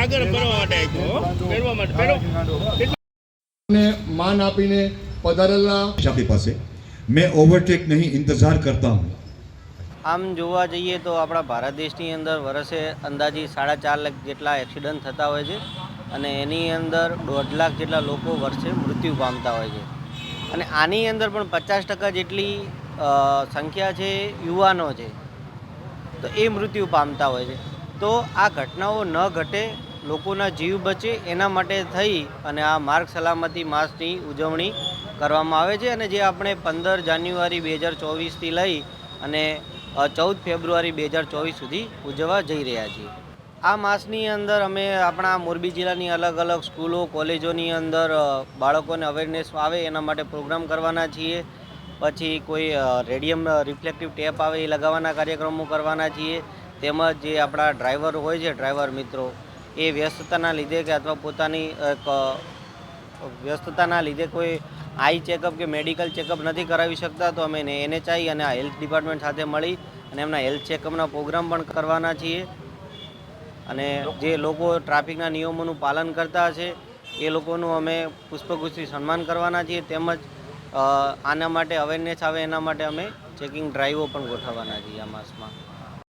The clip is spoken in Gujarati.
આગળ માટે માન આપીને પધારેલા આપણી પાસે. મેં ઓવરટેક નહીં ઇંતજાર કરતા હું. આમ જોવા જઈએ તો આપણા ભારત દેશની અંદર વર્ષે અંદાજી સાડા ચાર લાખ જેટલા એક્સિડન્ટ થતા હોય છે અને એની અંદર દોઢ લાખ જેટલા લોકો વર્ષે મૃત્યુ પામતા હોય છે. અને આની અંદર પણ પચાસ ટકા જેટલી સંખ્યા છે યુવાનો છે. તો એ મૃત્યુ પામતા હોય છે. તો આ ઘટનાઓ ન ઘટે, લોકોના જીવ બચે, એના માટે થઈ અને આ માર્ગ સલામતી માસની ઉજવણી કરવામાં આવે છે અને જે આપણે પંદર જાન્યુઆરી બે હજાર ચોવીસથી લઈ અને ચૌદ ફેબ્રુઆરી બે હજાર ચોવીસ સુધી ઉજવવા જઈ રહ્યા છીએ. આ માસની અંદર અમે આપણા મોરબી જિલ્લાની અલગ અલગ સ્કૂલો, કોલેજોની અંદર બાળકોને અવેરનેસ આવે એના માટે પ્રોગ્રામ કરવાના છીએ. પછી કોઈ રેડિયમ રિફ્લેક્ટિવ ટેપ આવે એ લગાવવાના કાર્યક્રમો કરવાના છીએ. તેમજ જે આપણા ડ્રાઈવર હોય છે, ડ્રાઈવર મિત્રો, એ વ્યસ્તતાના લીધે કે અથવા પોતાની વ્યસ્તતાના લીધે કોઈ આઈ ચેકઅપ કે મેડિકલ ચેકઅપ નથી કરાવી શકતા, તો અમે એને એનએચઆઈ અને આ હેલ્થ ડિપાર્ટમેન્ટ સાથે મળી અને એમના હેલ્થ ચેકઅપના પ્રોગ્રામ પણ કરવાના છીએ. અને જે લોકો ટ્રાફિકના નિયમોનું પાલન કરતા હશે, એ લોકોનું અમે પુષ્પગુચ્છથી સન્માન કરવાના છીએ. તેમજ આના માટે અવેરનેસ આવે એના માટે અમે ચેકિંગ ડ્રાઈવો પણ ગોઠવવાના છીએ આ માસમાં.